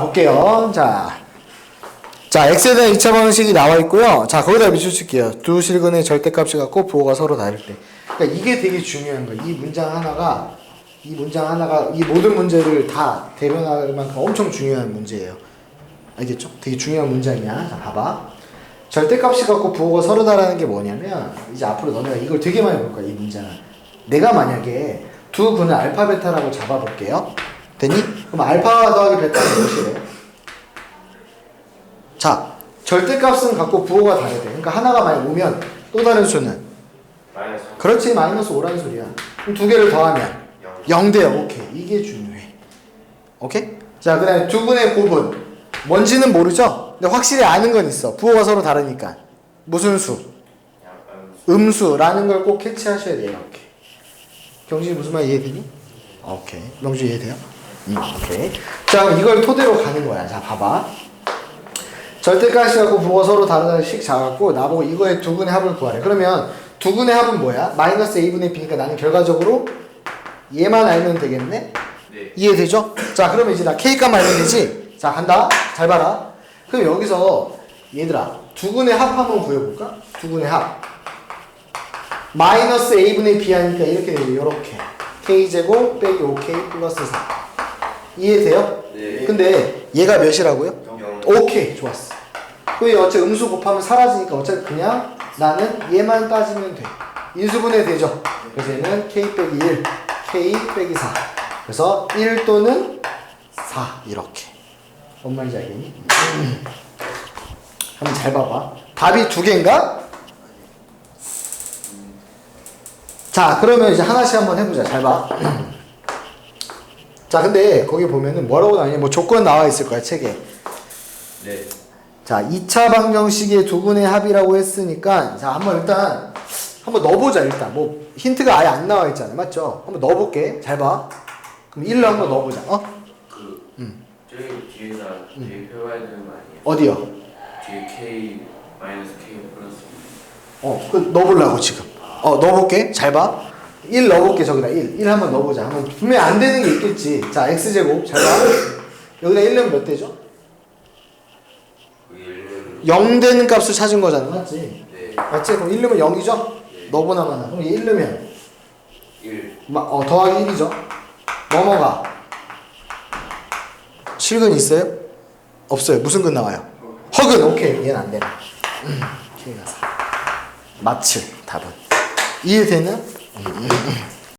볼게요. 자. 자, x에 대한 2차 방식이 나와 있고요. 자, 거기다 비춰줄게요. 두 실근의 절대값이 같고 부호가 서로 다를 때. 그러니까 이게 되게 중요한 거예요. 이 문장 하나가 이 문장 하나가 이 모든 문제를 다 대변할 만큼 엄청 중요한 문제예요. 알겠죠? 되게 중요한 문장이야. 자, 봐봐. 절대값이 같고 부호가 서로 다르는 게 뭐냐면 이제 앞으로 너네가 이걸 되게 많이 볼 거야. 이 문장을. 내가 만약에 두 근을 알파 베타라고 잡아볼게요. 되니? 그럼 알파 더하기 베타는 몇이래? 자, 절대값은 갖고 부호가 다르대. 그러니까 하나가 많이 오면 또 다른 수는 마이너스 그렇지 마이너스 5라는 소리야. 그럼 두 개를 더하면 0 0대요. 오케이. 이게 중요해. 오케이? 자, 그다음에 두 분의 곱은 뭔지는 모르죠? 근데 확실히 아는 건 있어. 부호가 서로 다르니까. 무슨 수? 약간 음수라는 걸 꼭 캐치하셔야 돼요. 이렇게. 경진이 무슨 말 이해되니? 오케이. 명주 이해돼요? 음, 오케이. 자, 그럼 이걸 토대로 가는 거야. 자, 봐봐. 절대값이 갖고 부호가 서로 다르다는 식 잡았고 나보고 이거의 두 근의 합을 구하래. 그러면 두 근의 합은 뭐야? 마이너스 a분의 b니까 나는 결과적으로 얘만 알면 되겠네? 네 이해되죠? 자, 그러면 이제 나 K값 알면 되지? 자, 간다. 잘 봐라. 그럼 여기서 얘들아, 두 근의 합 한번 구해볼까? 두 근의 합. 마이너스 A분의 B 하니까 이렇게 되죠. 이렇게. K제곱 빼기 5K 플러스 4. 이해돼요? 네. 근데 얘가 몇이라고요? 0 오케이. 좋았어. 그럼 어차피 음수 곱하면 사라지니까 어차피 그냥 나는 얘만 따지면 돼. 인수분해 되죠? 그래서 얘는 K 빼기 1, K 빼기 4. 그래서 1 또는 4 이렇게. 뭔 말인지 알겠니? 한번 잘 봐봐. 답이 두 개인가? 자, 그러면 이제 하나씩 한번 해보자. 잘 봐. 자, 근데 거기 보면은 뭐라고 나오냐? 뭐 조건 나와 있을 거야, 책에. 네 자, 2차 방정식의 두 분의 합이라고 했으니까, 자, 한번 일단, 한번 넣어보자, 일단. 뭐, 힌트가 아예 안 나와 있잖아. 맞죠? 한번 넣어볼게. 잘 봐. 그럼 1로 한번 넣어보자. 어? 그 음. 저기 뒤에다 뒤에 펴봐야 되는 거 아니에요? 어디요? 뒤에 K 마이너스 K 플러스 어, 그 넣어보려고 지금. 어, 넣어볼게. 잘 봐. 1 넣어볼게, 저기다. 1. 1 한번 넣어보자. 한번, 분명히 안 되는 게 있겠지. 자, x제곱. 잘 봐. 여기다 1 넣으면 몇 1은 0 되는 값을 찾은 거잖아. 맞지? 네 맞지? 그럼 1 넣으면 0이죠? 네. 너보나 많아. 그럼 1 넣으면 1 마, 어, 더하기 1이죠. 넘어가. 실근 있어요? 없어요. 무슨 근 나와요? 허근. 오케이. 얘는 안 되네. 음, K가 4. 마칠 답은. 이해되나? Mm-hmm.